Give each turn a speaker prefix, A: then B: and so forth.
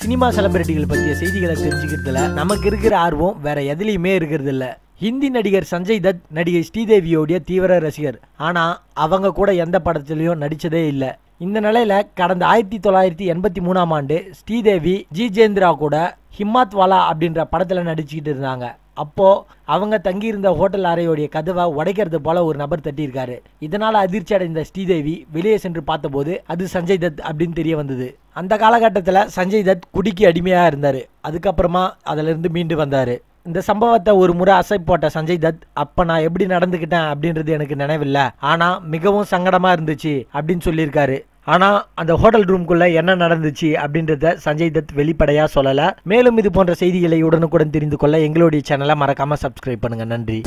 A: Cinema செலிபிரிட்டிகள் பற்றிய செய்திகளை தெரிஞ்சுக்கிறதுல நமக்கு இருக்கிற ஆர்வம் வேற எதுலேயுமே இருக்கிறது இல்லை ஹிந்தி நடிகர் சஞ்சய் தத் நடிகை ஸ்ரீதேவியோடைய தீவிர ரசிகர். ஆனால் அவங்க கூட எந்த படத்துலையும் நடித்ததே இல்லை. இந்த நிலையில் கடந்த ஆயிரத்தி தொள்ளாயிரத்தி எண்பத்தி மூணாம் ஆண்டு ஸ்ரீதேவி ஜிஜேந்திரா கூட ஹிம்மாத் வாலா அப்படின்ற படத்தில் நடிச்சுக்கிட்டு இருந்தாங்க. அப்போது அவங்க தங்கியிருந்த ஹோட்டல் அறையோடைய கதவை உடைக்கிறது போல ஒரு நபர் தட்டியிருக்காரு. இதனால் அதிர்ச்சி அடைந்த ஸ்ரீதேவி வெளியே சென்று பார்த்தபோது அது சஞ்சய் தத் அப்படின்னு தெரிய வந்தது. அந்த காலகட்டத்தில் சஞ்சய் தத் குடிக்கு அடிமையாக இருந்தார். அதுக்கப்புறமா அதிலிருந்து மீண்டு வந்தார். இந்த சம்பவத்தை ஒரு முறை அசை போட்ட சஞ்சய் தத் அப்போ நான் எப்படி நடந்துக்கிட்டேன்? அப்படின்றது எனக்கு நினைவில்லை. ஆனால் மிகவும் சங்கடமாக இருந்துச்சு அப்படின்னு சொல்லியிருக்காரு. ஆனா அந்த ஹோட்டல் ரூம்குள்ள என்ன நடந்துச்சு அப்படின்றத சஞ்சய் தத் வெளிப்படையா சொல்லலை. மேலும் இது போன்ற செய்திகளை உடனுக்குடன் தெரிந்து கொள்ள எங்களுடைய சேனலை மறக்காம சப்ஸ்கிரைப் பண்ணுங்க. நன்றி.